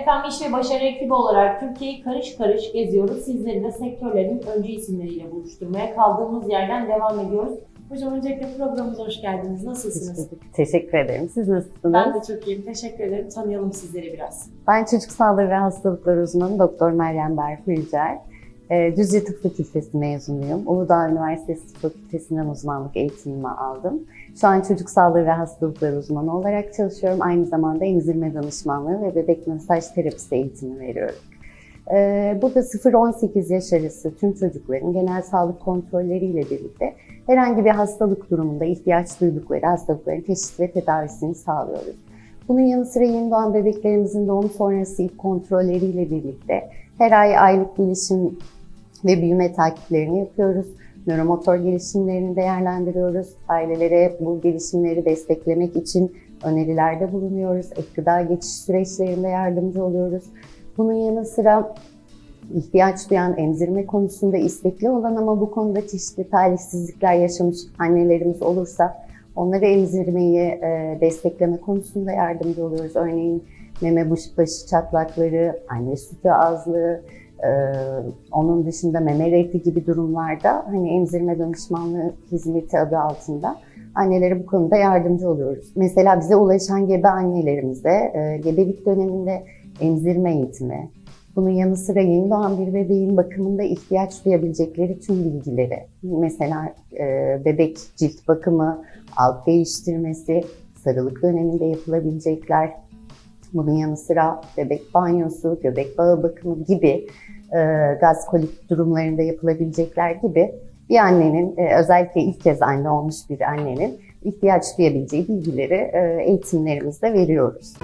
Efendim iş ve başarı ekibi olarak Türkiye'yi karış karış geziyoruz. Sizleri de sektörlerin öncü isimleriyle buluşturmaya kaldığımız yerden devam ediyoruz. Hocam öncelikle programımıza hoş geldiniz. Nasılsınız? Teşekkür ederim. Siz nasılsınız? Ben de çok iyiyim. Teşekkür ederim. Tanıyalım sizleri biraz. Ben çocuk sağlığı ve hastalıkları uzmanı Doktor Meryem Berfu Yücel. Ee, Düzce Tıp Fakültesi mezunuyum. Uludağ Üniversitesi Tıp Fakültesinden uzmanlık eğitimimi aldım. Şu an çocuk sağlığı ve hastalıkları uzmanı olarak çalışıyorum. Aynı zamanda emzirme danışmanlığı ve bebek masaj terapisi eğitimi veriyorum. Ee, Burada 0-18 yaş arası tüm çocukların genel sağlık kontrolleriyle birlikte herhangi bir hastalık durumunda ihtiyaç duydukları hastalıkların teşhis ve tedavisini sağlıyoruz. Bunun yanı sıra yeni doğan bebeklerimizin doğum sonrası ilk kontrolleriyle birlikte her ay aylık gelişim ve büyüme takiplerini yapıyoruz. Nöromotor gelişimlerini değerlendiriyoruz. Ailelere bu gelişimleri desteklemek için önerilerde bulunuyoruz. Ek gıda geçiş süreçlerinde yardımcı oluyoruz. Bunun yanı sıra ihtiyaç duyan emzirme konusunda istekli olan ama bu konuda çeşitli talihsizlikler yaşamış annelerimiz olursa onları emzirmeyi e, destekleme konusunda yardımcı oluyoruz. Örneğin meme başı çatlakları, anne sütü azlığı, e, onun dışında meme reddi gibi durumlarda hani emzirme danışmanlığı hizmeti adı altında annelere bu konuda yardımcı oluyoruz. Mesela bize ulaşan gebe annelerimize e, gebelik döneminde emzirme eğitimi, bunun yanı sıra yeni doğan bir bebeğin bakımında ihtiyaç duyabilecekleri tüm bilgileri, mesela e, bebek cilt bakımı, alt değiştirmesi, sarılık döneminde yapılabilecekler, bunun yanı sıra bebek banyosu, göbek bağı bakımı gibi e, gaz kolik durumlarında yapılabilecekler gibi bir annenin, e, özellikle ilk kez anne olmuş bir annenin ihtiyaç duyabileceği bilgileri e, eğitimlerimizde veriyoruz.